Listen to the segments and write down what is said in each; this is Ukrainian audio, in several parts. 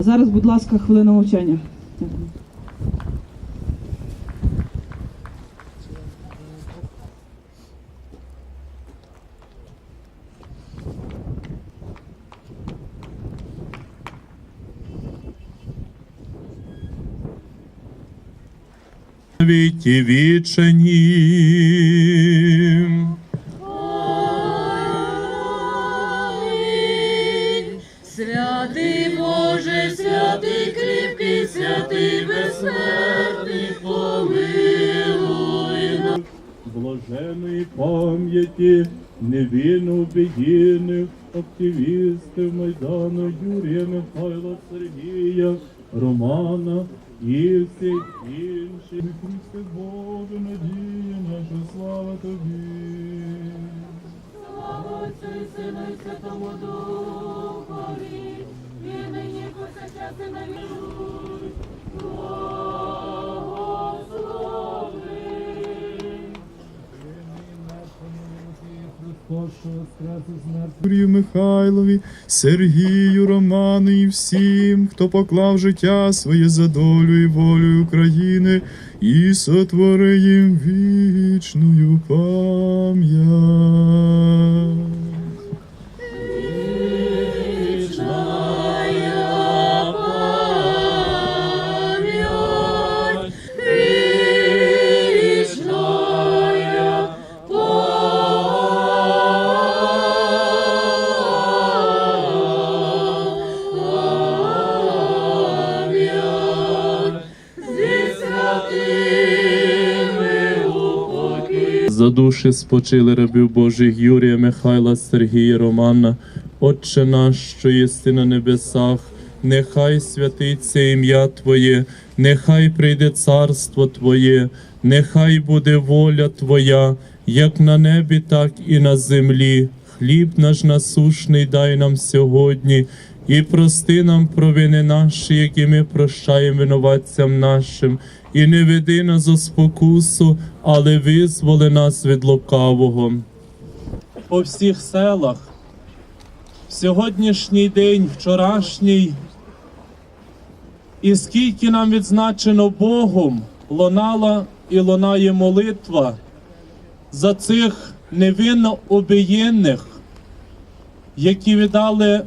Зараз, будь ласка, хвилина мовчання. Дякую. віки вічені. Пам'яті невинно обідінних активістів Майдану Юрія Михайла Сергія, Романа і всіх інших. Христе Боже, надія наша, слава Тобі. Слава Отцю і Сину і Святому Духові, і нині повсякчас і на Юрію Михайлові, Сергію Роману і всім, хто поклав життя своє за долю і волю України і сотвори їм вічну пам'ять. Душі спочили рабів Божих Юрія, Михайла, Сергія, Романа, Отче наш, що єси на небесах, нехай святиться ім'я Твоє, нехай прийде царство Твоє, нехай буде воля Твоя, як на небі, так і на землі. Хліб наш насушний дай нам сьогодні, і прости нам провини наші, які ми прощаємо винуватцям нашим, і не веди нас у спокусу, але визволи нас від лукавого. По всіх селах в сьогоднішній день, вчорашній, і скільки нам відзначено Богом, лунала і лунає молитва за цих невинно обієнних, які віддали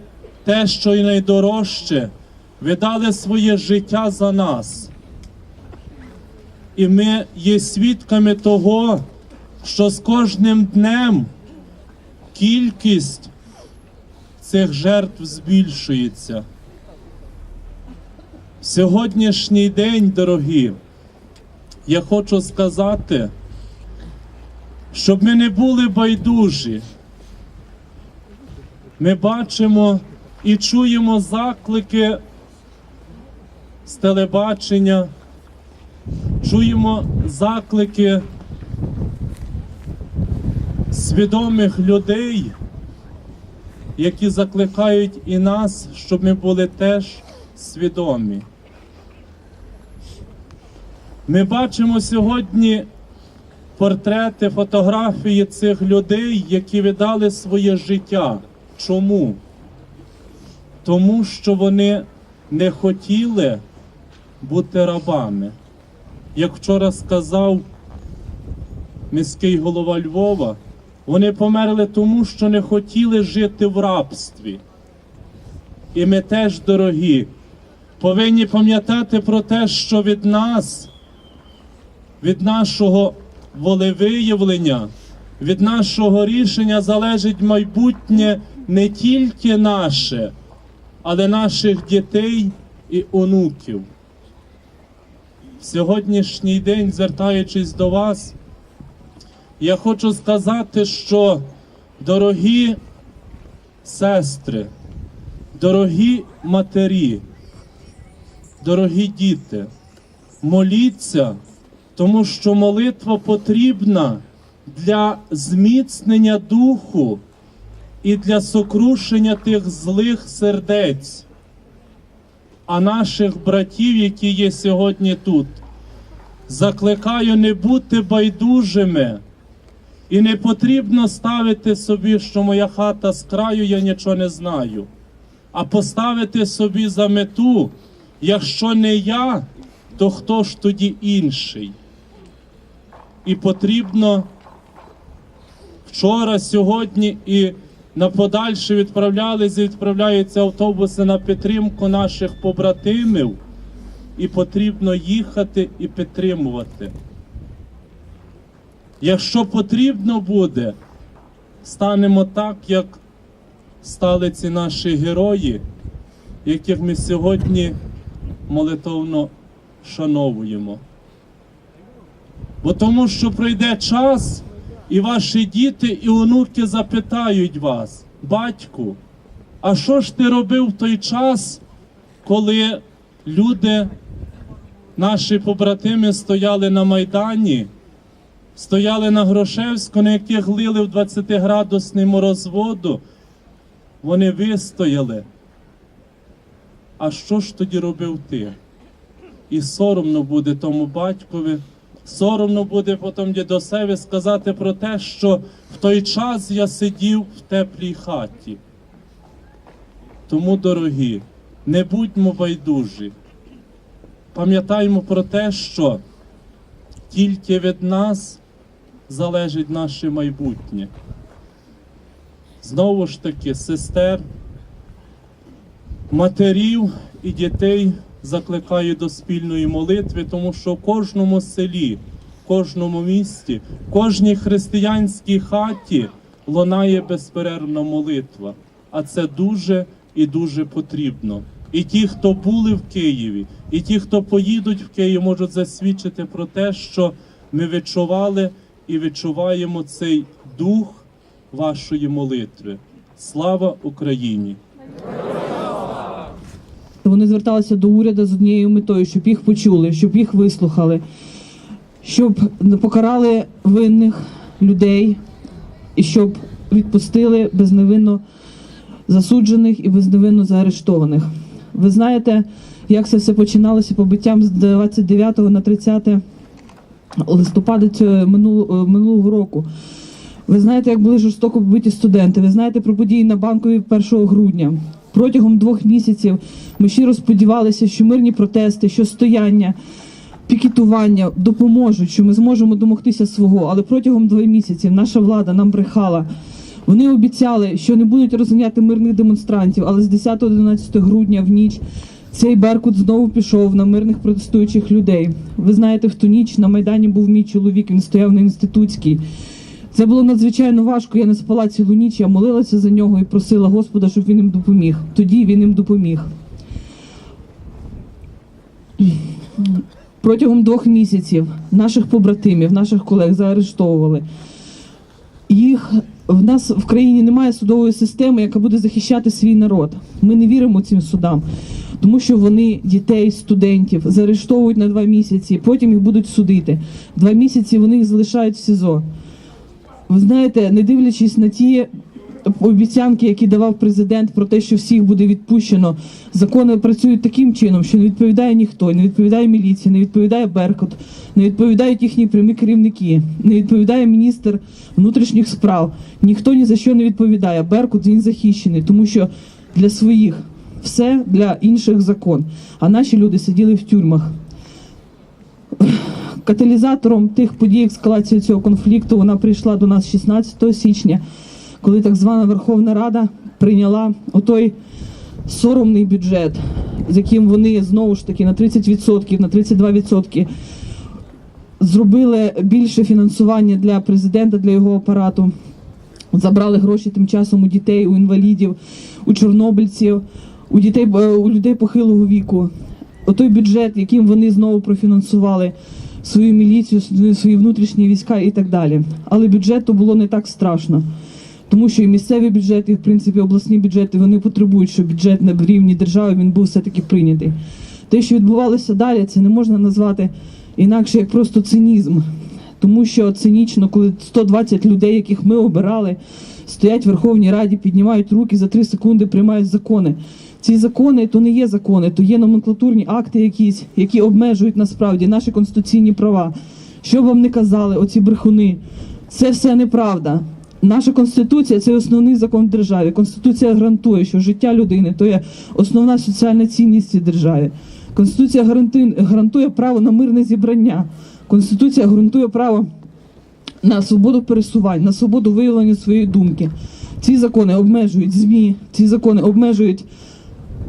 те, що й найдорожче, віддали своє життя за нас. І ми є свідками того, що з кожним днем кількість цих жертв збільшується. Сьогоднішній день, дорогі, я хочу сказати, щоб ми не були байдужі. Ми бачимо і чуємо заклики з телебачення, чуємо заклики свідомих людей, які закликають і нас, щоб ми були теж свідомі. Ми бачимо сьогодні портрети, фотографії цих людей, які віддали своє життя. Чому? Тому що вони не хотіли бути рабами. Як вчора сказав міський голова Львова, вони померли тому, що не хотіли жити в рабстві. І ми теж, дорогі, повинні пам'ятати про те, що від нас, від нашого волевиявлення, від нашого рішення залежить майбутнє не тільки наше, але наших дітей і онуків. Сьогоднішній день, звертаючись до вас, я хочу сказати, що дорогі сестри, дорогі матері, дорогі діти, моліться, тому що молитва потрібна для зміцнення духу і для сокрушення тих злих сердець, а наших братів, які є сьогодні тут. Закликаю не бути байдужими. І не потрібно ставити собі, що моя хата з краю, я нічого не знаю. а поставити собі за мету, якщо не я, то хто ж тоді інший? І потрібно вчора, сьогодні і на подальше відправлялися, відправляються автобуси на підтримку наших побратимів, і потрібно їхати і підтримувати. Якщо потрібно буде, станемо так, як стали ці наші герої, яких ми сьогодні молитовно шановуємо. Бо тому, що прийде час, і ваші діти і онуки запитають вас, батьку, а що ж ти робив в той час, коли люди, наші побратими, стояли на Майдані, стояли на Грошевську, на яких лили в 20-градусний морозводу, вони вистояли. А що ж тоді робив ти? І соромно буде тому батькові, соромно буде потім дідусеві сказати про те, що в той час я сидів в теплій хаті. Тому, дорогі, не будьмо байдужі. Пам'ятаймо про те, що тільки від нас залежить наше майбутнє. Знову ж таки, сестер, матерів і дітей закликаю до спільної молитви, тому що в кожному селі, в кожному місті, в кожній християнській хаті лунає безперервна молитва. А це дуже і дуже потрібно. І ті, хто були в Києві, і ті, хто поїдуть в Київ, можуть засвідчити про те, що ми відчували і відчуваємо цей дух вашої молитви. Слава Україні! Вони зверталися до уряду з однією метою, щоб їх почули, щоб їх вислухали, щоб покарали винних людей і щоб відпустили безневинно засуджених і безневинно заарештованих. Ви знаєте, як це все починалося побиттям з 29 на 30 листопада цього минулого, минулого року. Ви знаєте, як були жорстоко побиті студенти. Ви знаєте про події на банковій 1 грудня. Протягом двох місяців ми щиро сподівалися, що мирні протести, що стояння, пікетування допоможуть, що ми зможемо домогтися свого. Але протягом двох місяців наша влада нам брехала. Вони обіцяли, що не будуть розганяти мирних демонстрантів, але з 10-11 грудня в ніч цей Беркут знову пішов на мирних протестуючих людей. Ви знаєте, в ту ніч на Майдані був мій чоловік, він стояв на інститутській. Це було надзвичайно важко. Я не спала цілу ніч, я молилася за нього і просила Господа, щоб він їм допоміг. Тоді він їм допоміг. Протягом двох місяців наших побратимів, наших колег заарештовували. Їх в нас в країні немає судової системи, яка буде захищати свій народ. Ми не віримо цим судам, тому що вони дітей, студентів заарештовують на два місяці, потім їх будуть судити. Два місяці вони їх залишають в СІЗО. Ви знаєте, не дивлячись на ті обіцянки, які давав президент про те, що всіх буде відпущено, закони працюють таким чином, що не відповідає ніхто, не відповідає міліція, не відповідає Беркут, не відповідають їхні прямі керівники, не відповідає міністр внутрішніх справ. Ніхто ні за що не відповідає. Беркут він захищений, тому що для своїх все для інших закон. А наші люди сиділи в тюрмах каталізатором тих подій ескалації цього конфлікту вона прийшла до нас 16 січня, коли так звана Верховна Рада прийняла отой соромний бюджет, з яким вони знову ж таки на 30%, на 32% зробили більше фінансування для президента, для його апарату. Забрали гроші тим часом у дітей, у інвалідів, у чорнобильців, у дітей е, у людей похилого віку. Отой бюджет, яким вони знову профінансували свою міліцію, свої внутрішні війська і так далі. Але бюджету було не так страшно, тому що і місцеві бюджети, і в принципі обласні бюджети вони потребують, щоб бюджет на рівні держави він був все-таки прийнятий. Те, що відбувалося далі, це не можна назвати інакше як просто цинізм. Тому що цинічно, коли 120 людей, яких ми обирали, стоять в Верховній Раді, піднімають руки за 3 секунди, приймають закони. Ці закони то не є закони, то є номенклатурні акти, якісь, які обмежують насправді наші конституційні права. Що б вам не казали, оці брехуни, це все неправда. Наша конституція це основний закон в державі. Конституція гарантує, що життя людини то є основна соціальна цінність в державі. Конституція гарантує, право на мирне зібрання. Конституція гарантує право на свободу пересувань, на свободу виявлення своєї думки. Ці закони обмежують ЗМІ, ці закони обмежують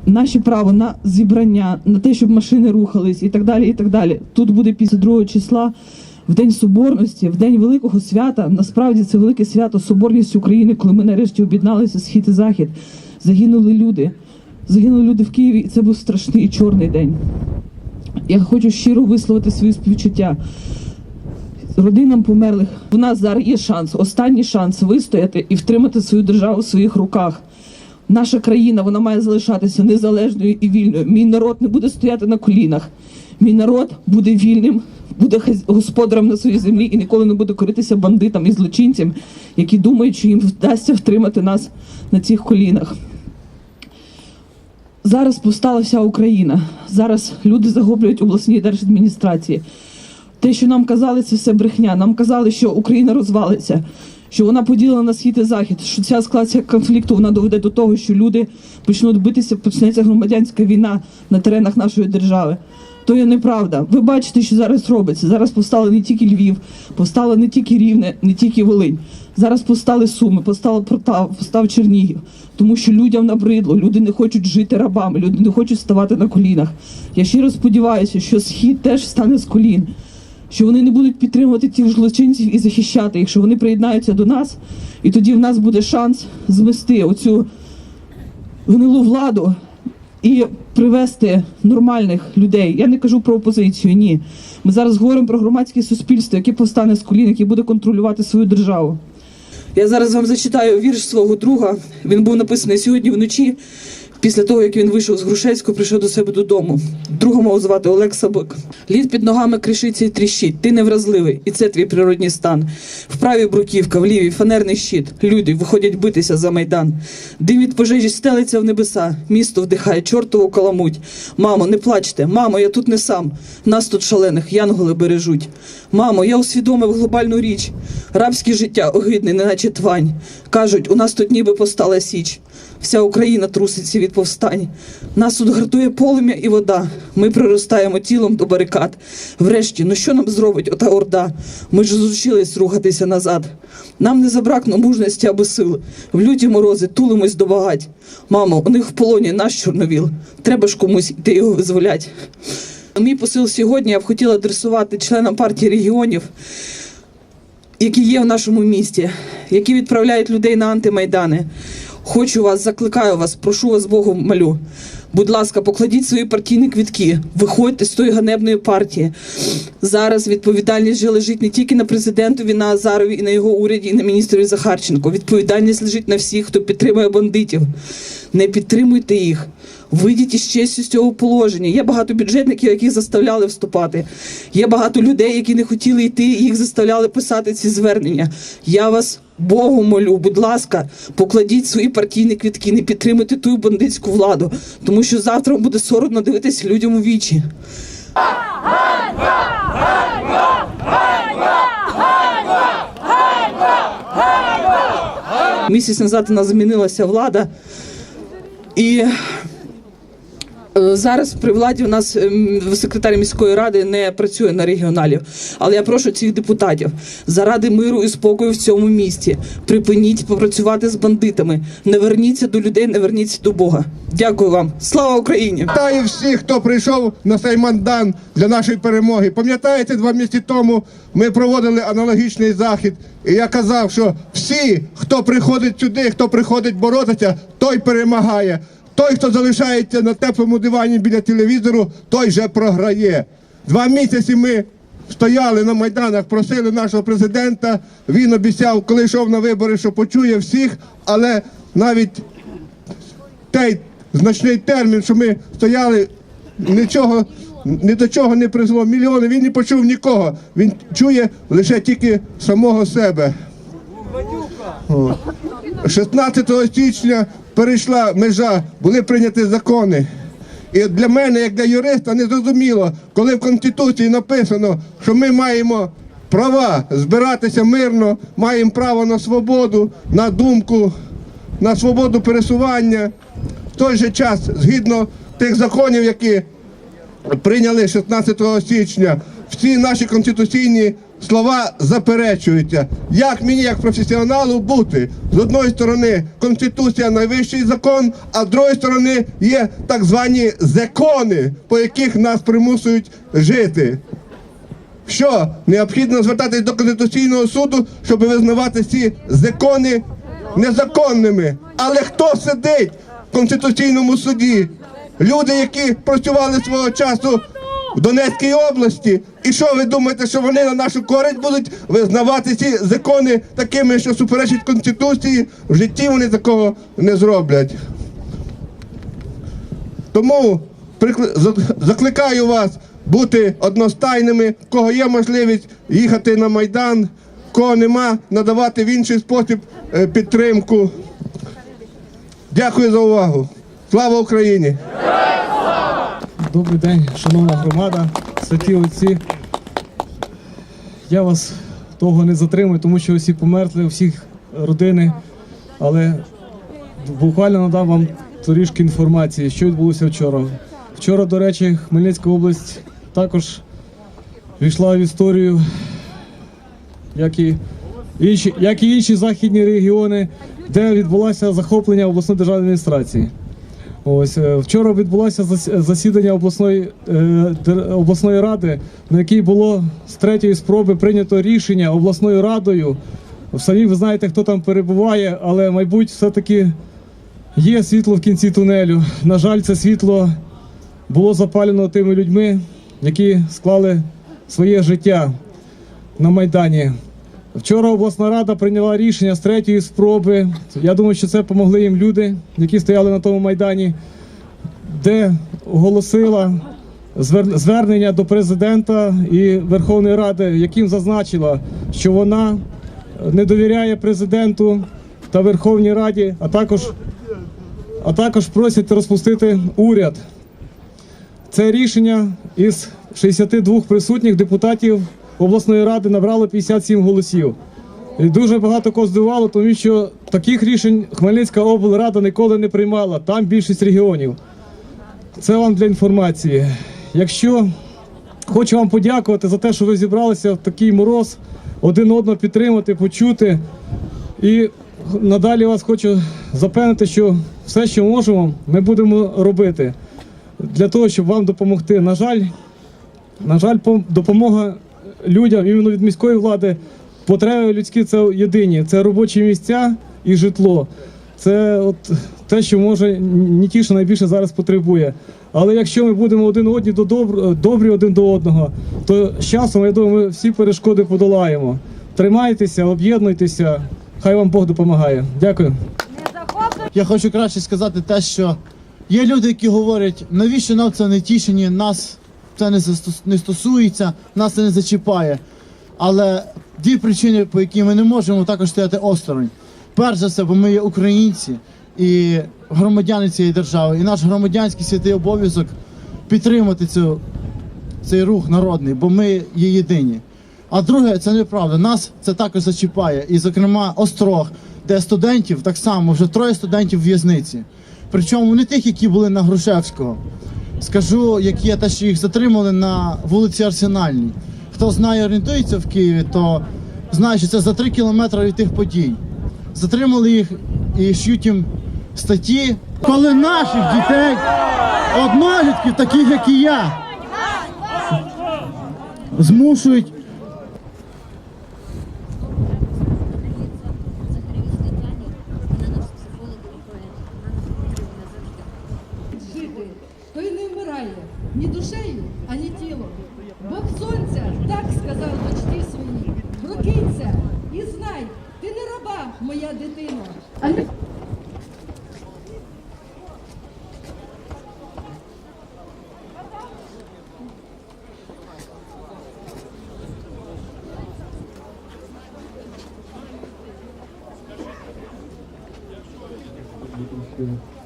наші право на зібрання, на те, щоб машини рухались і так далі. І так далі. Тут буде після 2 числа, в день соборності, в день великого свята. Насправді це велике свято, соборність України, коли ми нарешті об'єдналися схід і захід. Загинули люди. Загинули люди в Києві, і це був страшний і чорний день. Я хочу щиро висловити свої співчуття родинам померлих. У нас зараз є шанс, останній шанс вистояти і втримати свою державу в своїх руках. Наша країна вона має залишатися незалежною і вільною. Мій народ не буде стояти на колінах. Мій народ буде вільним, буде господарем на своїй землі і ніколи не буде коритися бандитам і злочинцям, які думають, що їм вдасться втримати нас на цих колінах. Зараз повстала вся Україна. Зараз люди захоплюють обласні держадміністрації. Те, що нам казали, це все брехня. Нам казали, що Україна розвалиться, що вона поділена на схід і захід, що ця ескалація конфлікту вона доведе до того, що люди почнуть битися, почнеться громадянська війна на теренах нашої держави. То є неправда. Ви бачите, що зараз робиться. Зараз повстали не тільки Львів, повстало не тільки Рівне, не тільки Волинь. Зараз повстали Суми, повстав Полтава, повстав Чернігів. Тому що людям набридло, люди не хочуть жити рабами, люди не хочуть ставати на колінах. Я щиро сподіваюся, що схід теж стане з колін що вони не будуть підтримувати тих злочинців і захищати їх, що вони приєднаються до нас, і тоді в нас буде шанс змести оцю гнилу владу і привести нормальних людей. Я не кажу про опозицію, ні. Ми зараз говоримо про громадське суспільство, яке повстане з колін, яке буде контролювати свою державу. Я зараз вам зачитаю вірш свого друга. Він був написаний сьогодні вночі. Після того, як він вийшов з Грушевського, прийшов до себе додому. Друга мав звати Олег Сабик. Лід під ногами кришиться і тріщить. Ти невразливий, і це твій природній стан. В правій бруківка, в лівій фанерний щит. Люди виходять битися за майдан. Дим від пожежі стелиться в небеса. Місто вдихає чортову каламуть. Мамо, не плачте, мамо, я тут не сам. Нас тут шалених янголи бережуть. Мамо, я усвідомив глобальну річ. Рабське життя огидне, неначе твань. Кажуть, у нас тут ніби постала січ. Вся Україна труситься від повстань. Нас тут гартує полум'я і вода. Ми приростаємо тілом до барикад. Врешті, ну що нам зробить ота орда? Ми ж зучились рухатися назад. Нам не забракне мужності або сил. В люті морози тулимось до багать. Мамо, у них в полоні наш чорновіл. Треба ж комусь іти його визволять. Мій посил сьогодні я б хотіла адресувати членам партії регіонів які є в нашому місті, які відправляють людей на антимайдани. Хочу вас, закликаю вас, прошу вас Богом молю. Будь ласка, покладіть свої партійні квітки, виходьте з тої ганебної партії. Зараз відповідальність вже лежить не тільки на президентові, на Азарові і на його уряді, і на міністрові Захарченко. Відповідальність лежить на всіх, хто підтримує бандитів. Не підтримуйте їх. Вийдіть із честю з цього положення. Є багато бюджетників, яких заставляли вступати. Є багато людей, які не хотіли йти, їх заставляли писати ці звернення. Я вас Богу молю, будь ласка, покладіть свої партійні квітки, не підтримуйте ту бандитську владу, тому що завтра буде соромно дивитися людям у вічі. Місяць назад у нас змінилася влада. І зараз при владі у нас ем, секретар міської ради не працює на регіоналів. Але я прошу цих депутатів заради миру і спокою в цьому місті. Припиніть попрацювати з бандитами. Не верніться до людей, не верніться до Бога. Дякую вам. Слава Україні! Вітаю всіх, хто прийшов на цей мандан для нашої перемоги. Пам'ятаєте, два місяці тому ми проводили аналогічний захід, і я казав, що всі, хто приходить сюди, хто приходить боротися, той перемагає. Той, хто залишається на теплому дивані біля телевізору, той вже програє. Два місяці ми стояли на майданах, просили нашого президента. Він обіцяв, коли йшов на вибори, що почує всіх, але навіть той значний термін, що ми стояли, нічого, ні до чого не призвело. Мільйони, він не почув нікого. Він чує лише тільки самого себе. О. 16 січня перейшла межа, були прийняті закони. І для мене, як для юриста, не зрозуміло, коли в Конституції написано, що ми маємо права збиратися мирно, маємо право на свободу, на думку, на свободу пересування. В той же час, згідно тих законів, які прийняли 16 січня, всі наші конституційні слова заперечуються. Як мені, як професіоналу, бути? З одної сторони, Конституція найвищий закон, а з другої сторони є так звані закони, по яких нас примусують жити. Що необхідно звертатись до Конституційного суду, щоб визнавати ці закони незаконними. Але хто сидить в Конституційному суді? Люди, які працювали свого часу в Донецькій області. І що ви думаєте, що вони на нашу користь будуть визнавати ці закони такими, що суперечать Конституції? В житті вони такого не зроблять. Тому закликаю вас бути одностайними, кого є можливість їхати на Майдан, кого нема, надавати в інший спосіб е, підтримку. Дякую за увагу. Слава Україні! Добрий день, шановна громада, святі отці. Я вас довго не затримую, тому що усі померли, у всіх родини. Але буквально надам вам трішки інформації, що відбулося вчора. Вчора, до речі, Хмельницька область також війшла в історію, як і інші, як і інші західні регіони, де відбулося захоплення обласної державної адміністрації. Ось е, вчора відбулося зас- засідання обласної е, обласної ради, на якій було з третьої спроби прийнято рішення обласною радою. Самі ви знаєте, хто там перебуває, але мабуть, все-таки є світло в кінці тунелю. На жаль, це світло було запалено тими людьми, які склали своє життя на майдані. Вчора обласна рада прийняла рішення з третьої спроби. Я думаю, що це допомогли їм люди, які стояли на тому майдані, де оголосила звернення до президента і Верховної Ради, яким зазначила, що вона не довіряє президенту та Верховній Раді, а також, а також просять розпустити уряд. Це рішення із 62 присутніх депутатів обласної ради набрало 57 голосів. І дуже багато кого здивувало, тому що таких рішень Хмельницька облрада ніколи не приймала. Там більшість регіонів. Це вам для інформації. Якщо хочу вам подякувати за те, що ви зібралися в такий мороз, один одного підтримати, почути. І надалі вас хочу запевнити, що все, що можемо, ми будемо робити для того, щоб вам допомогти. На жаль, на жаль, пом- допомога людям іменно від міської влади. Потреби людські це єдині: це робочі місця і житло. Це от те, що може Нікіша найбільше зараз потребує. Але якщо ми будемо один одні до добр, добрі один до одного, то з часом я думаю, ми всі перешкоди подолаємо. Тримайтеся, об'єднуйтеся. Хай вам Бог допомагає. Дякую. Я хочу краще сказати те, що є люди, які говорять, навіщо нам це не тішені, нас це не, стосується, нас це не зачіпає. Але дві причини, по які ми не можемо також стояти осторонь. Перш за все, бо ми є українці і громадяни цієї держави, і наш громадянський святий обов'язок підтримати цю, цей рух народний, бо ми є єдині. А друге, це неправда. Нас це також зачіпає. І, зокрема, Острог, де студентів так само вже троє студентів в в'язниці. Причому не тих, які були на Грушевського. Скажу, як є те, що їх затримали на вулиці Арсенальній. Хто знає, орієнтується в Києві, то знає, що це за три кілометри від тих подій. Затримали їх і ш'ють їм статті, коли наших дітей, однолітків, таких як і я, змушують you.